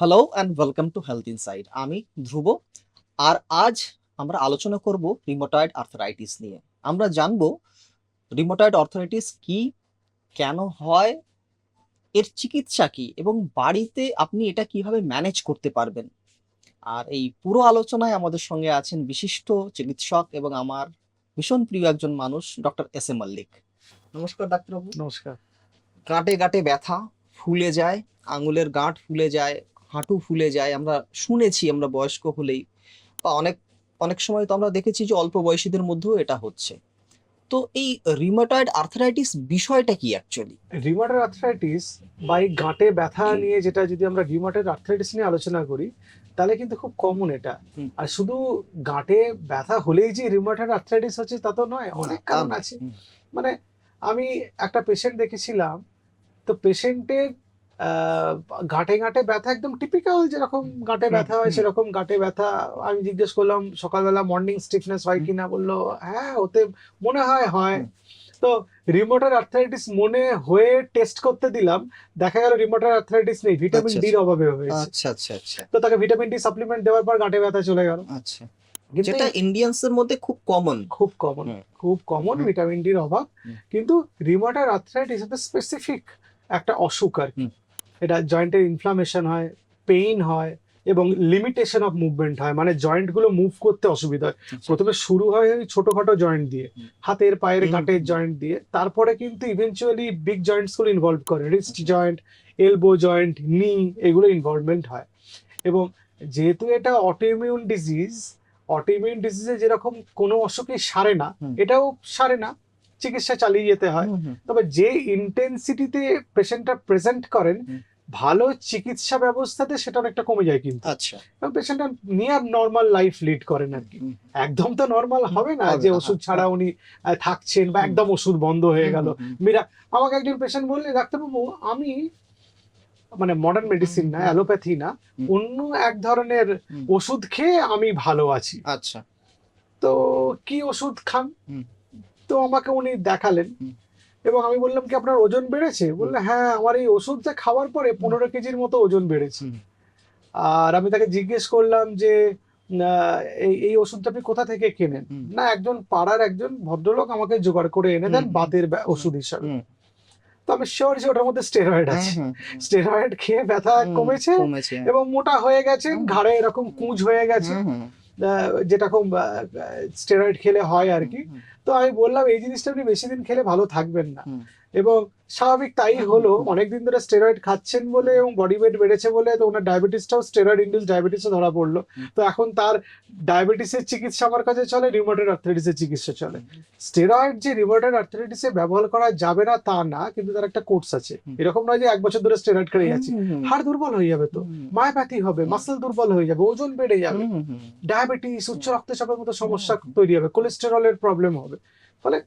Hello and welcome to health inside আমি ধ্রুব আর আজ আমরা আলোচনা করব রিমোটয়েড আর্থারাইটিস নিয়ে। আমরা জানব রিমোটয়েড আর্থারাইটিস কি কেন হয় এর চিকিৎসা কি এবং বাড়িতে আপনি এটা কীভাবে ম্যানেজ করতে পারবেন। আর এই পুরো আলোচনায় আমাদের সঙ্গে আছেন বিশিষ্ট চিকিৎসক এবং আমার ভীষণ প্রিয় একজন মানুষ ডক্টর এস এ মল্লিক। নমস্কার ডাক্তারবাবু। নমস্কার। গাঁটে গাঁটে ব্যথা ফুলে যায় আঙুলের গাঁট ফুলে যায় হাঁটু ফুলে যায় আমরা শুনেছি আমরা বয়স্ক হলেই বা অনেক অনেক সময় তো আমরা দেখেছি যে অল্প বয়সীদের মধ্যেও এটা হচ্ছে। তো এই রিমাটয়েড আর্থারাইটিস বিষয়টা কি অ্যাকচুয়ালি রিউমাটেড আর্থ্রাইটিস বা এই গাঁটে ব্যথা নিয়ে যেটা যদি আমরা রিউমাটেড আর্থ্রাইটিস নিয়ে আলোচনা করি তাহলে কিন্তু খুব কমন এটা। আর শুধু গাঁটে ব্যথা হলেই যে রিমাটয়েড আর্থ্রাইটিস হচ্ছে তা তো নয় অনেক কারণ আছে। মানে আমি একটা পেশেন্ট দেখেছিলাম তো পেশেন্টের ঘাটে ঘাটে ব্যথা একদম টিপিক্যাল যেরকম গাঁটে ব্যথা হয় সেরকম গাঁটে ব্যথা। আমি জিজ্ঞেস করলাম সকালবেলা মর্নিং স্টিফনেস হয় কিনা? বলল হ্যাঁ ওতে মনে হয় হয়। তো রিমোটার আর্থ্রাইটিস মনে হয়ে টেস্ট করতে দিলাম। দেখা গেল রিমোটার আর্থ্রাইটিস নেই ভিটামিন আচ্ছা, ডির অভাবে হয়েছে। আচ্ছা আচ্ছা আচ্ছা। তো তাকে ভিটামিন ডি সাপ্লিমেন্ট দেওয়ার পর গাঁটে ব্যথা চলে গেল। আচ্ছা। যেটা ইন্ডিয়ান্স এর মধ্যে খুব কমন খুব কমন খুব কমন। ভিটামিন ডির অভাব। কিন্তু রিমোটার আর্থ্রাইটিস স্পেসিফিক একটা অসুখ আর কি। এটা জয়েন্টের ইনফ্লামেশন হয় পেইন হয় এবং লিমিটেশন অফ মুভমেন্ট হয় মানে জয়েন্টগুলো মুভ করতে অসুবিধা হয়। প্রথমে শুরু হয় ওই ছোটখাটো জয়েন্ট দিয়ে হাতের পায়ের হুম। জয়েন্ট দিয়ে তারপরে কিন্তু ইভেনচুয়ালি বিগ জয়েন্টসগুলো ইনভলভ করে wrist joint elbow joint knee এগুলো ইনভলভমেন্ট হয়। এবং যেহেতু এটা অটোইমিউন ডিজিজ অটোইমিউন ডিজিজে যেরকম কোনো অসুখই সারে না এটাও সারে না চিকিৎসা চালিয়ে যেতে হয়। তবে যে ইন্টেন্সিটিতে পেশেন্টটা প্রেজেন্ট করেন। ভালো চিকিৎসা ব্যবস্থাতে সেটা অনেকটা কমে যায় কিন্তু। আচ্ছা। পেশেন্টটা নিয়ার নর্মাল লাইফ লিড করেন আর কি। একদম তো নর্মাল হবে না যে ওষুধ ছাড়া উনি থাকছেন বা একদম ওষুধ বন্ধ হয়ে গেল। মিরা আমাকে একজন পেশেন্ট বললে ডাক্তারবাবু আমি মানে মডার্ন মেডিসিন না অ্যালোপ্যাথি না অন্য এক ধরনের ওষুধ খেয়ে আমি ভালো আছি। আচ্ছা। তো কি ওষুধ খান? তো আমাকে উনি দেখালেন। এবং আমি বললাম কি আপনার ওজন বেড়েছে? বললে হ্যাঁ আমার এই ওষুধটা খাওয়ার পরে পনেরো কেজির মতো ওজন বেড়েছে। আর আমি তাকে জিজ্ঞেস করলাম যে এই এই ওষুধটা আপনি কোথা থেকে কেনেন? না একজন পাড়ার একজন ভদ্রলোক আমাকে জোগাড় করে এনে দেন বাতের ওষুধ হিসাবে। তো আমি শিওর যে ওটার মধ্যে স্টেরয়েড আছে। হুম, হুম, স্টেরয়েড খেয়ে ব্যথা কমেছে এবং মোটা হয়ে হুম। ঘাড়ে এরকম কুঁজ হয়ে গেছে। যেটা খুব স্টেরয়েড খেলে হয় আর কি। তো আমি বললাম এই জিনিসটা আপনি বেশি দিন খেলে ভালো থাকবেন না। এবং স্বাভাবিক তাই হলো অনেকদিন ধরে স্টেরয়েড খাচ্ছেন বলে এবং বডি ওয়েট বেড়েছে বলে তো ওনার ডায়াবেটিসটাও স্টেরয়েড ইন্ডিউস ডায়াবেটিসও ধরা পড়ল। তো এখন তার ডায়াবেটিসের চিকিৎসা আমার কাছে চলে রিমোটেড আর্থ্রাইটিসের চিকিৎসা চলে। স্টেরয়েড যে রিমোটেড আর্থ্রাইটিসে ব্যবহার করা যাবে না তা না কিন্তু তার একটা কোর্স আছে। এরকম নয় যে এক বছর ধরে স্টেরয়েড খেয়ে যাচ্ছি হাড় দুর্বল হয়ে যাবে তো। মায়োপ্যাথি হবে। মাসল দুর্বল হয়ে যাবে ওজন বেড়ে যাবে। ডায়াবেটিস উচ্চ রক্তচাপের মতো সমস্যা তৈরি হবে। কোলেস্টেরলের প্রবলেম হবে। ফলে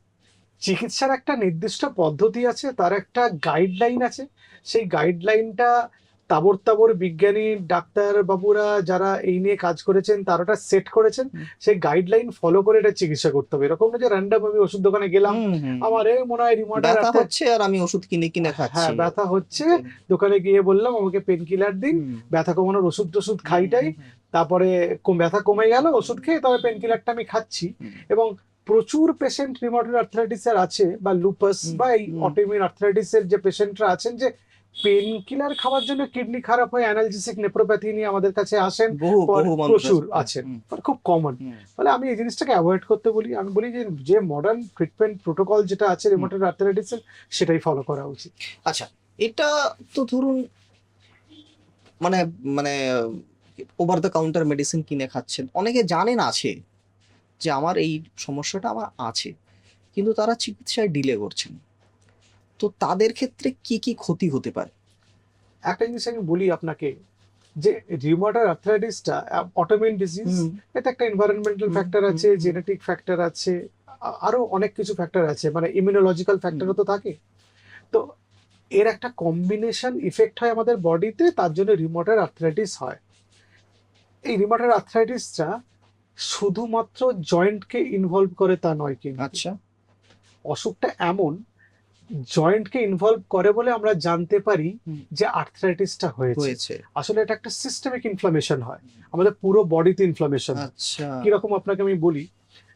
চিকিৎসার একটা নির্দিষ্ট পদ্ধতি আছে তার একটা গাইডলাইন আছে। সেই গাইডলাইনটা তাবর তাবর বিজ্ঞানী ডাক্তার বাবুরা যারা এই নিয়ে কাজ করেছেন তারা ওটা সেট করেছেন। সেই গাইডলাইন ফলো করে এটা চিকিৎসা করতে হবে। এরকম না যে র্যান্ডাম আমি ওষুধ দোকানে গেলাম। আমার এই মনে হয় রিমোটার ব্যথা হচ্ছে আর আমি ওষুধ কিনে কিনে খাচ্ছি। হ্যাঁ ব্যথা হচ্ছে। দোকানে গিয়ে বললাম আমাকে পেন কিলার দিন ব্যথা কমানোর ওষুধ টষুধ খাইটাই। তারপরে ব্যথা কমে গেল ওষুধ খেয়ে তবে পেন কিলারটা আমি খাচ্ছি। এবং প্রচুর পেশেন্ট রিমোটেড আর্থ্রাইটিসের আছে বা লুপাস বা এই হুম। অটোইমিউন আর্থ্রাইটিসের যে পেশেন্টরা আছেন যে পেন কিলার খাওয়ার জন্য কিডনি খারাপ হয় অ্যানালজেসিক নেপ্রোপ্যাথি নিয়ে আমাদের কাছে আসেন প্রচুর আছেন। খুব কমন ফলে আমি এই জিনিসটাকে অ্যাভয়েড করতে বলি আমি বলি যে যে মডার্ন ট্রিটমেন্ট প্রোটোকল যেটা আছে রিমোটেড আর্থ্রাইটিসের সেটাই ফলো করা উচিত। আচ্ছা এটা তো ধরুন মানে মানে ওভার দ্য কাউন্টার মেডিসিন কিনে খাচ্ছেন অনেকে জানেন আছে যে আমার এই সমস্যাটা আমার আছে। কিন্তু তারা চিকিৎসায় ডিলে করছেন। তো তাদের ক্ষেত্রে কি কি ক্ষতি হতে পারে? একটা জিনিস আমি বলি আপনাকে যে রিমোটার আর্থ্রাইটিসটা অটোমিউন ডিজিজ এতে একটা এনভায়রনমেন্টাল ফ্যাক্টর আছে জেনেটিক ফ্যাক্টর আছে আরও অনেক কিছু ফ্যাক্টর আছে মানে ইমিউনোলজিক্যাল ফ্যাক্টরও তো থাকে। তো এর একটা কম্বিনেশন ইফেক্ট হয় আমাদের বডিতে তার জন্য রিমোটার আর্থ্রাইটিস হয়। এই রিমোটার আর্থ্রাইটিসটা শুধুমাত্র জয়েন্টকে ইনভলভ করে তা নয় কিন্তু। আচ্ছা। অসুখটা এমন জয়েন্টকে ইনভলভ করে বলে আমরা জানতে পারি যে আর্থ্রাইটিসটা হয়েছে। আসলে এটা একটা সিস্টেমিক ইনফ্লামেশন হয়। আমাদের পুরো বডিতে ইনফ্লামেশন আচ্ছা। কীরকম আপনাকে আমি বলি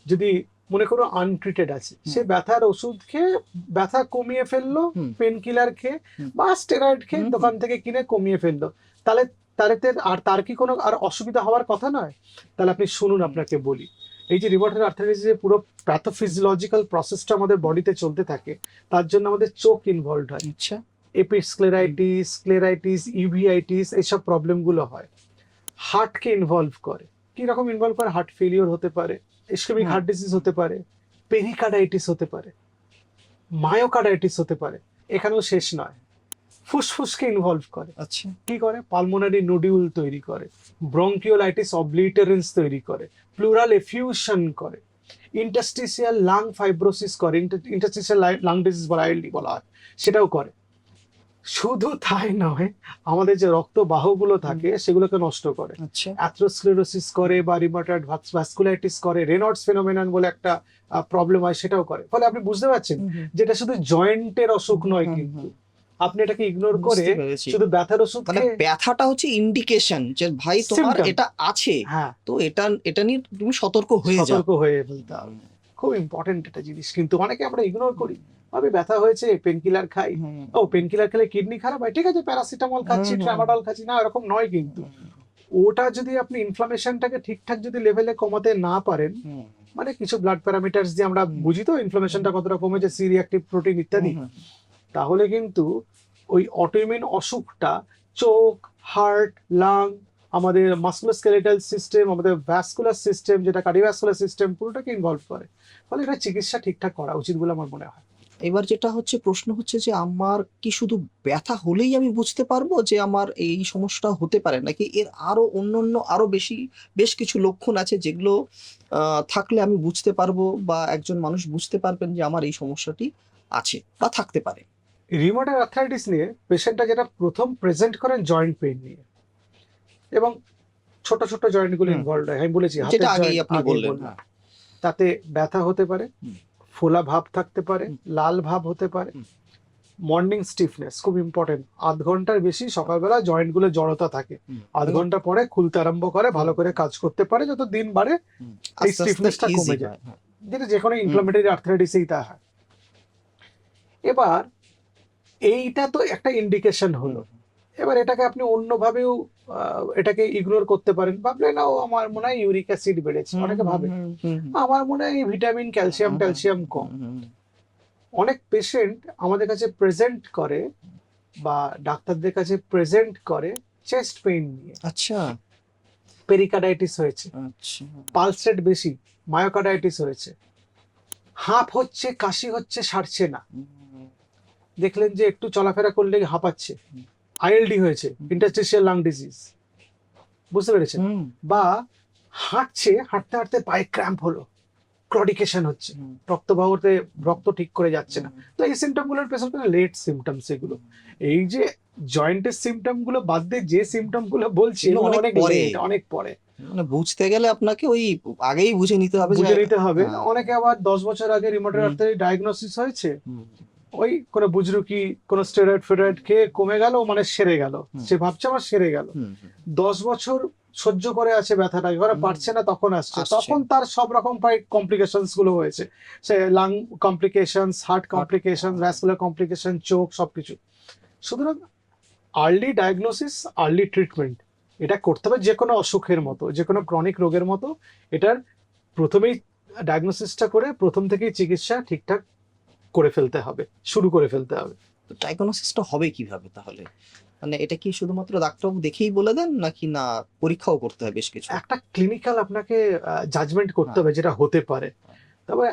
যদি মনে করো আনট্রিটেড আছে সে ব্যথার ওষুধ খেয়ে ব্যথা কমিয়ে ফেলল। পেন কিলার খেয়ে বা স্টেরয়েড খেয়ে দোকান থেকে কিনে কমিয়ে ফেলল তাহলে তারেতে আর তার কি কোনো আর অসুবিধা হওয়ার কথা নয়? তাহলে আপনি শুনুন আপনাকে বলি। এই যে রিমোটের আর্থারাইটিস যে পুরো প্যাথোফিজিওলজিক্যাল প্রসেসটা আমাদের বডিতে চলতে থাকে তার জন্য আমাদের চোখ ইনভলভ হয়। আচ্ছা। এপিস্ক্লেরাইটিস স্ক্লেরাইটিস ইভিআইটিস এইসব প্রবলেমগুলো হয়। হার্টকে ইনভলভ করে। কি রকম ইনভলভ করে? হার্ট ফেলিওর হতে পারে ইসকেমিক। হার্ট ডিজিজ হতে পারে পেরিকার্ডাইটিস হতে পারে মায়োকার্ডাইটিস হতে পারে। এখানেও শেষ নয়। ফুসফুসকে ইনভলভ করে। আচ্ছা। কি করে? পালমোনারি নোডিউল তৈরি করে। ব্রঙ্কিওলাইটিস অবলিটারেন্স তৈরি করে। প্লুরাল এফিউশন করে। ইন্টাস্টিসিয়াল লাং ফাইব্রোসিস করে। ইন্টাস্টিসিয়াল লাং ডিজিজ বলা বলা হয়। সেটাও করে। শুধু তাই নয় আমাদের যে রক্ত বাহুগুলো থাকে সেগুলোকে নষ্ট করে। আচ্ছা। অ্যাথ্রোস্ক্লেরোসিস করে বা রিমাটয়েড ভাস্কুলাইটিস করে। রেনল্ডস ফেনোমেনন বলে একটা প্রবলেম হয় সেটাও করে। ফলে আপনি বুঝতে পারছেন যেটা শুধু জয়েন্টের অসুখ নয় কিন্তু। আপনি এটাকে ইগনোর করে শুধু ব্যথার ওষুধ মানে ব্যথাটা হচ্ছে ইন্ডিকেশন যে ভাই তোমার এটা আছে। হ্যাঁ। তো এটা এটা নিয়ে তুমি সতর্ক হয়ে যাও। সতর্ক হয়ে ফেলতে হবে। খুব ইম্পর্টেন্ট একটা জিনিস। কিন্তু অনেকে আমরা ইগনোর করি। ভাবে ব্যথা হয়েছে পেন কিলার খাই ও পেন কিলার খেলে কিডনি খারাপ হয়। ঠিক আছে প্যারাসিটামল খাচ্ছি। ট্রামাডল খাচ্ছি না এরকম নয় কিন্তু। ওটা যদি আপনি ইনফ্লামেশনটাকে ঠিকঠাক যদি লেভেলে কমাতে না পারেন মানে কিছু ব্লাড প্যারামিটারস দিয়ে আমরা বুঝি তো ইনফ্লামেশনটা কতটা কমেছে সি রিঅ্যাক্টিভ প্রোটিন ইত্যাদি। তাহলে কিন্তু ওই অটোইমিউন অসুখটা চোখ হার্ট লাং আমাদের মাসকুলোস্কেলেটাল সিস্টেম আমাদের ভ্যাসকুলার সিস্টেম যেটা কার্ডিওভ্যাসকুলার সিস্টেম পুরোটাকে ইনভলভ করে। ফলে এটা চিকিৎসা ঠিকঠাক করা উচিত বলে আমার মনে হয়। এবার যেটা হচ্ছে, প্রশ্ন হচ্ছে যে আমার কি শুধু ব্যথা হলেই আমি বুঝতে পারব যে আমার এই সমস্যাটা হতে পারে? নাকি এর আরও অন্যান্য আরও বেশি, বেশ কিছু লক্ষণ আছে যেগুলো থাকলে আমি বুঝতে পারব বা একজন মানুষ বুঝতে পারবেন যে আমার এই সমস্যাটি আছে বা থাকতে পারে। রিমোটার আর্থারাইটিস নিয়ে পেশেন্টটা যেটা প্রথম প্রেজেন্ট করেন জয়েন্ট পেইন নিয়ে এবং ছোট ছোট জয়েন্টগুলো। ইনভলভ হয় আমি বলেছি যেটা আগেই আপনি বললেন। তাতে ব্যথা হতে পারে ফোলা ভাব থাকতে পারে লাল ভাব হতে পারে মর্নিং স্টিফনেস খুব ইম্পর্টেন্ট আধ ঘণ্টার বেশি সকালবেলা জয়েন্টগুলো জড়তা থাকে আধ ঘণ্টা পরে খুলতে আরম্ভ করে ভালো করে কাজ করতে পারে যত দিন বাড়ে। এই আস্তে আস্তে stiffness টা easy কমে যায়। হ্যাঁ। যেটা যে কোনো ইনফ্লামেটরি আর্থারাইটিসেই তা হয় এবার এইটা তো একটা ইন্ডিকেশন হলো। এবার এটাকে আপনি অন্যভাবেও এটাকে ইগনোর করতে পারেন। ভাবলেন না ও আমার মনে হয় ইউরিক অ্যাসিড বেড়েছে। অনেকে ভাবে। আমার মনে হয় ভিটামিন ক্যালসিয়াম হুম, ট্যালসিয়াম কম। অনেক পেশেন্ট আমাদের কাছে প্রেজেন্ট করে বা ডাক্তারদের কাছে প্রেজেন্ট করে চেস্ট পেইন নিয়ে। আচ্ছা। পেরিকার্ডাইটিস হয়েছে। আচ্ছা। পালস রেট বেশি মায়োকার্ডাইটিস হয়েছে। হাঁপ হচ্ছে কাশি হচ্ছে সারছে না। দেখলেন যে একটু চলাফেরা করলে হাঁপাচ্ছে। আইএলডি হয়েছে। ইন্টারস্টিশিয়াল লাং ডিজিজ বুঝতে পেরেছেন? বা হাঁটছে হাঁটতে হাঁটতে পায়ে ক্র্যাম্প হলো ক্রডিকেশন হচ্ছে রক্তবাহতে রক্ত ঠিক করে যাচ্ছে না। তো এই সিমটমগুলোর পেছনে লেট সিমটমস এগুলো। এই যে জয়েন্টের সিমটমগুলো বাদ দিয়ে যে সিমটমগুলো বলছি অনেক পরে। অনেক পরে। মানে বুঝতে গেলে আপনাকে ওই আগেই বুঝে নিতে হবে বুঝে নিতে হবে। হ্যাঁ। অনেকে আবার দশ বছর আগে রিমোটার। আর্থারি ডায়াগনোসিস হয়েছে। ওই কোনো বুজরুকি কোনো স্টেরয়েড ফেরয়েড খেয়ে কমে গেল মানে সেরে গেল। সে ভাবছে আমার সেরে গেল। দশ বছর সহ্য করে আছে ব্যথাটা এবার। পারছে না তখন আসছে। তখন তার সব রকম কমপ্লিকেশনসগুলো হয়েছে। সে lung complication heart complication vascular complication চোখ সবকিছু। সুতরাং আর্লি ডায়াগনোসিস আর্লি ট্রিটমেন্ট এটা করতে হবে যে কোনো অসুখের মতো যে কোনো ক্রনিক রোগের মতো। এটার প্রথমেই ডায়াগনোসিসটা করে প্রথম থেকেই চিকিৎসা ঠিকঠাক করে ফেলতে হবে শুরু করে ফেলতে হবে। তো ডায়াগনোসিসটা হবে কীভাবে তাহলে? মানে এটা কি শুধুমাত্র ডাক্তারবাবু দেখেই বলে দেন নাকি না পরীক্ষাও করতে হয় বেশ কিছু? একটা ক্লিনিক্যাল আপনাকে জাজমেন্ট করতে হ্যাঁ। হবে যেটা হতে পারে। তবে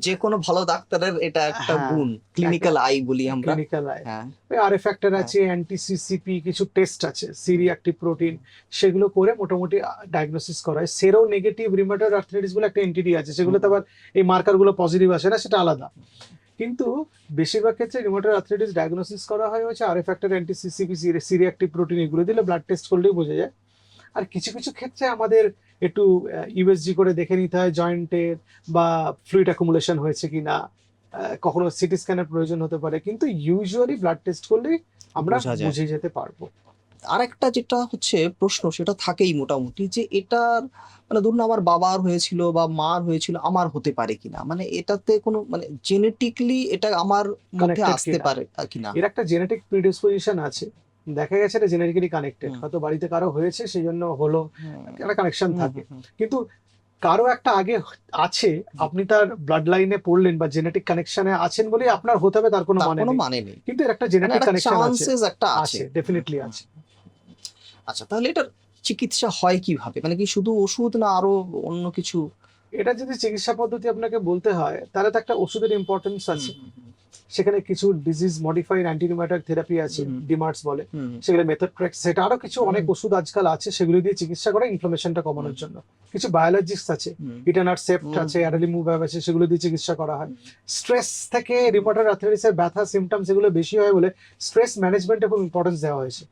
যে- কোনো ভালো ডাক্তারের এটা একটা হ্যাঁ, গুণ ক্লিনিক্যাল আই বলি আমরা। ক্লিনিক্যাল হ্যাঁ। আর ফ্যাক্টর আছে অ্যান্টি সিসিপি কিছু টেস্ট আছে সিরি অ্যাক্টিভ প্রোটিন সেগুলো করে মোটামুটি ডায়াগনোসিস করা হয়। সেরো নেগেটিভ রিমাটার আর্থ্রাইটিস বলে একটা এন্টিটি আছে সেগুলোতে আবার এই মার্কারগুলো পজিটিভ আসে না সেটা আলাদা। কিন্তু বেশিরভাগ ক্ষেত্রে রিমোটার আর্থ্রাইটিস ডায়াগনোসিস করা হয় হচ্ছে আর ফ্যাক্টর অ্যান্টি সিসিপি সিরি প্রোটিন এগুলো দিলে ব্লাড টেস্ট করলেই বোঝা যায়। আর কিছু কিছু ক্ষেত্রে আমাদের একটু ইউএসজি করে দেখে নিতে হয় জয়েন্টের বা ফ্লুইড অ্যাকুমুলেশন হয়েছে কিনা আহ, কখনো সিটি স্ক্যানের প্রয়োজন হতে পারে কিন্তু ইউজুয়ালি ব্লাড টেস্ট করলেই আমরা বুঝে যেতে পারব। আরেকটা যেটা হচ্ছে প্রশ্ন সেটা থাকেই মোটামুটি যে এটার মানে ধরুন আমার বাবার হয়েছিল বা মার হয়েছিল আমার হতে পারে কিনা? মানে এটাতে কোনো মানে জেনেটিকলি এটা আমার মধ্যে আসতে পারে কিনা? এর একটা জেনেটিক প্রিডিসপোজিশন আছে। দেখা গেছে এটা জেনেটিক্যালি কানেক্টেড হয়তো বাড়িতে কারও হয়েছে সেই জন্য হলো একটা কানেকশন থাকে। কিন্তু কারও একটা আগে আছে আপনি তার ব্লাড লাইনে পড়লেন বা জেনেটিক কানেকশনে আছেন বলে আপনার হতে হবে তার কোনো মানে নেই। মানে নেই। কিন্তু এর একটা জেনেটিক কানেকশন আছে। একটা আছে। ডেফিনেটলি আছে। আচ্ছা তাহলে এটার চিকিৎসা হয় কীভাবে? মানে কি শুধু ওষুধ না আরও অন্য কিছু? এটা যদি চিকিৎসা পদ্ধতি আপনাকে বলতে হয় তাহলে তো একটা ওষুধের ইম্পর্টেন্স আছে। সেখানে কিছু ডিজিজ মডিফাইড অ্যান্টিনিউম্যাটার থেরাপি আছে ডিমার্টস বলে। সেগুলো মেথড সেটা আরও কিছু অনেক ওষুধ আজকাল আছে সেগুলো দিয়ে চিকিৎসা করে ইনফ্লামেশনটা কমানোর জন্য। কিছু বায়োলজিক্স আছে ইটানার সেপ্ট হুম। আছে অ্যাডালিমুভ আছে সেগুলো দিয়ে চিকিৎসা করা হয়। স্ট্রেস থেকে রিমোটার আর্থারাইটিসের ব্যথা সিমটমস এগুলো বেশি হয় বলে স্ট্রেস ম্যানেজমেন্টে খুব ইম্পর্টেন্স দেওয়া হয়েছে।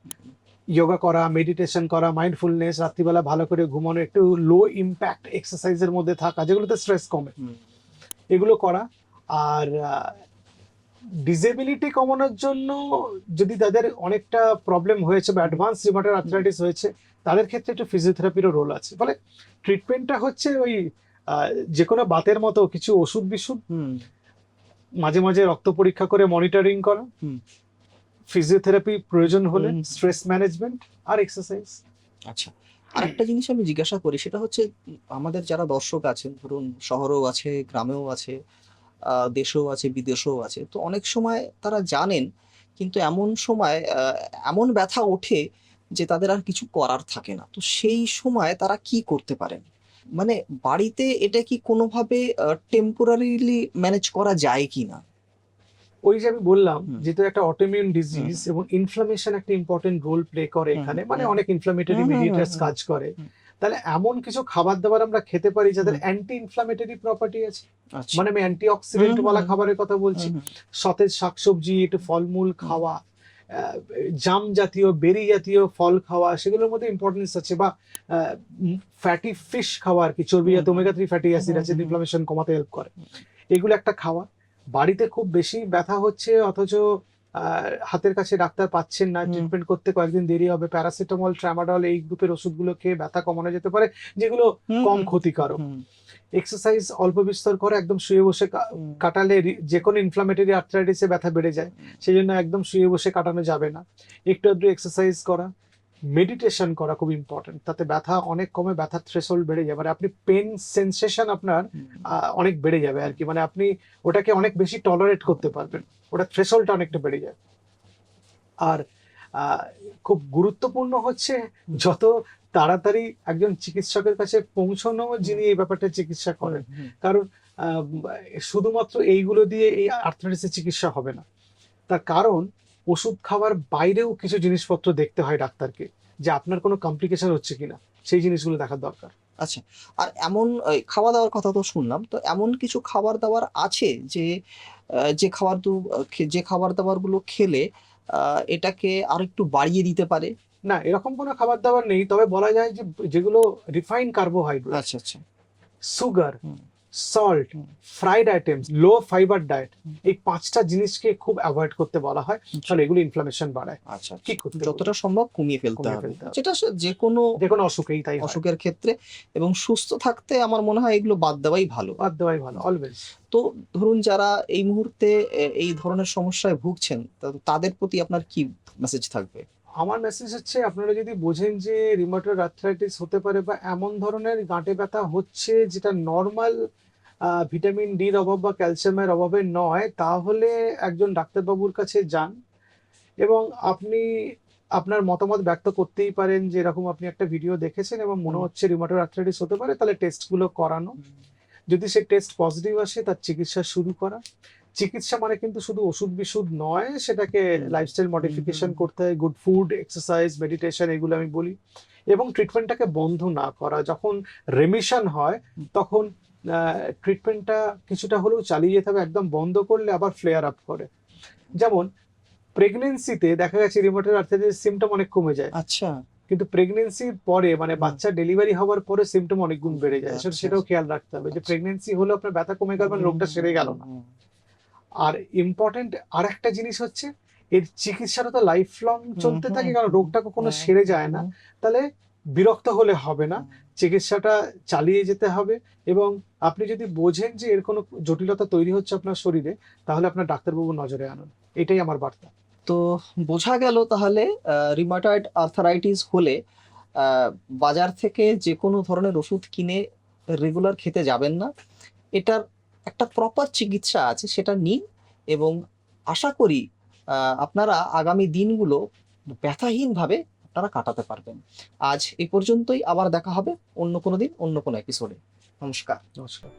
যোগা করা মেডিটেশন করা মাইন্ডফুলনেস রাত্রিবেলা ভালো করে ঘুমানো একটু লো ইম্প্যাক্ট এক্সারসাইজের মধ্যে থাকা যেগুলোতে স্ট্রেস কমে। এগুলো করা। আর ডিসেবিলিটি কমানোর জন্য যদি তাদের অনেকটা প্রবলেম হয়েছে বা অ্যাডভান্স রিমাটার আর্থ্রাইটিস হয়েছে তাদের ক্ষেত্রে একটু ফিজিওথেরাপিরও রোল আছে। ফলে ট্রিটমেন্টটা হচ্ছে ওই যে কোনো বাতের মতো কিছু ওষুধ বিষুধ হুম, মাঝে মাঝে রক্ত পরীক্ষা করে মনিটরিং করা। হুম। ফিজিওথেরাপি প্রয়োজন হলে স্ট্রেস ম্যানেজমেন্ট আর এক্সারসাইজ আচ্ছা আরেকটা জিনিস আমি জিজ্ঞাসা করি সেটা হচ্ছে আমাদের যারা দর্শক আছেন ধরুন শহরেও আছে গ্রামেও আছে দেশেও আছে বিদেশেও আছে তো অনেক সময় তারা জানেন কিন্তু এমন সময় এমন ব্যথা ওঠে যে তাদের আর কিছু করার থাকে না। তো সেই সময় তারা কি করতে পারেন? মানে বাড়িতে এটা কি কোনোভাবে টেম্পোরারিলি ম্যানেজ করা যায় কি না ওই যে আমি বললাম। যেহেতু একটা অটোমিউন ডিজিজ এবং ইনফ্লামেশন একটা ইম্পর্টেন্ট রোল প্লে করে এখানে মানে অনেক ইনফ্লামেটরি মেডিয়েটার্স কাজ করে। তাহলে এমন কিছু খাবার দাবার আমরা খেতে পারি যাদের অ্যান্টি ইনফ্লামেটরি প্রপার্টি আছে? আচ্ছা। মানে আমি অ্যান্টি অক্সিডেন্ট বলা খাবারের কথা বলছি। সতেজ শাকসবজি একটু ফলমূল খাওয়া জাম জাতীয় বেরি জাতীয় ফল খাওয়া সেগুলোর মধ্যে ইম্পর্টেন্স আছে বা ফ্যাটি ফিশ খাওয়া আর কি চর্বি জাতীয় ওমেগা থ্রি ফ্যাটি অ্যাসিড আছে। ইনফ্লামেশন কমাতে হেল্প করে। এগুলো একটা খাওয়া। বাড়িতে খুব বেশি ব্যথা হচ্ছে অথচ হাতের কাছে ডাক্তার পাচ্ছেন না। ট্রিটমেন্ট করতে কয়েকদিন দেরি হবে প্যারাসিটামল ট্রামাডল এই গ্রুপের ওষুধগুলো খেয়ে ব্যথা কমানো যেতে পারে যেগুলো কম ক্ষতিকারক। এক্সারসাইজ অল্প বিস্তর করে একদম শুয়ে বসে কাটালে যে কোনো ইনফ্লামেটরি আর্থ্রাইটিসে ব্যথা বেড়ে যায় সেই জন্য একদম শুয়ে বসে কাটানো যাবে না। একটু আধটু এক্সারসাইজ করা মেডিটেশন করা খুব ইম্পর্টেন্ট তাতে ব্যথা অনেক কমে ব্যথার থ্রেশোল্ড বেড়ে যাবে মানে আপনি পেন সেন্সেশন আপনার অনেক বেড়ে যাবে আর কি। মানে আপনি ওটাকে অনেক বেশি টলারেট করতে পারবেন। ওটা থ্রেশোল্ডটা অনেকটা বেড়ে যাবে আর খুব গুরুত্বপূর্ণ হচ্ছে যত তাড়াতাড়ি একজন চিকিৎসকের কাছে পৌঁছানো যিনি এই ব্যাপারটা চিকিৎসা করেন। কারণ আহ, শুধুমাত্র এইগুলো দিয়ে এই আর্থ্রাইটিসের চিকিৎসা হবে না। তার কারণ ওষুধ খাওয়ার বাইরেও কিছু জিনিসপত্র দেখতে হয় ডাক্তারকে যে আপনার কোনো কমপ্লিকেশন হচ্ছে কিনা সেই জিনিসগুলো দেখার দরকার। আচ্ছা আর এমন খাওয়া দাওয়ার কথা তো শুনলাম তো এমন কিছু খাবার দাবার আছে যে যে খাবার দু যে খাবার দাবারগুলো খেলে এটাকে আর একটু বাড়িয়ে দিতে পারে? না এরকম কোনো খাবার দাবার নেই তবে বলা যায় যে যেগুলো রিফাইন কার্বোহাইড্রেট আচ্ছা আচ্ছা। Sugar. Salt fried items low fibre diet এই পাঁচটা জিনিসকে খুব অ্যাভয়েড করতে বলা হয় কারণ এগুলো ইনফ্লামেশন বাড়ায়। আচ্ছা কি করতে যতটা সম্ভব কমিয়ে ফেলতে হবে। যেটা যে কোনো যে কোনো অসুখেই তাই অসুখের ক্ষেত্রে এবং সুস্থ থাকতে আমার মনে হয় এগুলো বাদ দেওয়াই ভালো। বাদ দেওয়াই ভালো অলওয়েজ তো ধরুন যারা এই মুহূর্তে এই ধরনের সমস্যায় ভুগছেন তাদের প্রতি আপনার কি মেসেজ থাকবে? আমার মেসেজ হচ্ছে আপনারা যদি বোঝেন যে রিমোটর আর্থ্রাইটিস হতে পারে বা এমন ধরনের গাঁটে ব্যথা হচ্ছে যেটা নর্মাল ভিটামিন ডির অভাব বা ক্যালসিয়ামের অভাবে নয় তাহলে একজন ডাক্তারবাবুর কাছে যান এবং আপনি আপনার মতামত ব্যক্ত করতেই পারেন যে এরকম আপনি একটা ভিডিও দেখেছেন এবং মনে হচ্ছে রিমোটর আর্থ্রাইটিস হতে পারে তাহলে টেস্টগুলো করানো। যদি সে টেস্ট পজিটিভ আসে তার চিকিৎসা শুরু করা। চিকিৎসা মানে কিন্তু শুধু ওষুধ বিষুধ নয় সেটাকে লাইফস্টাইল মডিফিকেশন করতে হয় গুড ফুড এক্সারসাইজ মেডিটেশন এগুলো আমি বলি। এবং ট্রিটমেন্টটাকে বন্ধ না করা। যখন রেমিশন হয় তখন ট্রিটমেন্টটা কিছুটা হলেও চালিয়ে যেতে হবে একদম বন্ধ করলে আবার ফ্লেয়ার আপ করে। যেমন প্রেগনেন্সিতে দেখা গেছে রিমোটের আর্থাইটিস সিমটম অনেক কমে যায়। আচ্ছা। কিন্তু প্রেগনেন্সির পরে মানে বাচ্চা ডেলিভারি হওয়ার পরে সিমটম অনেক গুণ বেড়ে যায়। আচ্ছা, সেটা- সেটাও খেয়াল রাখতে হবে যে আচ্ছা। প্রেগনেন্সি হলে আপনার ব্যথা কমে গেল মানে রোগটা সেরে গেল না। আর ইম্পর্টেন্ট আর একটা জিনিস হচ্ছে এর চিকিৎসাটা তো লাইফ লং চলতে থাকে কারণ রোগটা কখনো সেরে যায় না। তাহলে বিরক্ত হলে হবে না, চিকিৎসাটা চালিয়ে যেতে হবে এবং আপনি যদি বোঝেন যে এর কোনো জটিলতা তৈরি হচ্ছে আপনার শরীরে, তাহলে আপনার ডাক্তারবাবু নজরে আনুন। এটাই আমার বার্তা। তো বোঝা গেল তাহলে রিমাটয়েড আর্থারাইটিস হলে বাজার থেকে যে কোনো ধরনের ওষুধ কিনে রেগুলার খেতে যাবেন না। এটার একটা প্রপার চিকিৎসা আছে, সেটা নিন এবং আশা করি আপনারা আগামী দিনগুলো ব্যথাহীনভাবে আপনারা কাটাতে পারবেন। আজ এ পর্যন্তই, আবার দেখা হবে অন্য কোনো দিন, অন্য কোনো এপিসোডে নমস্কার। নমস্কার।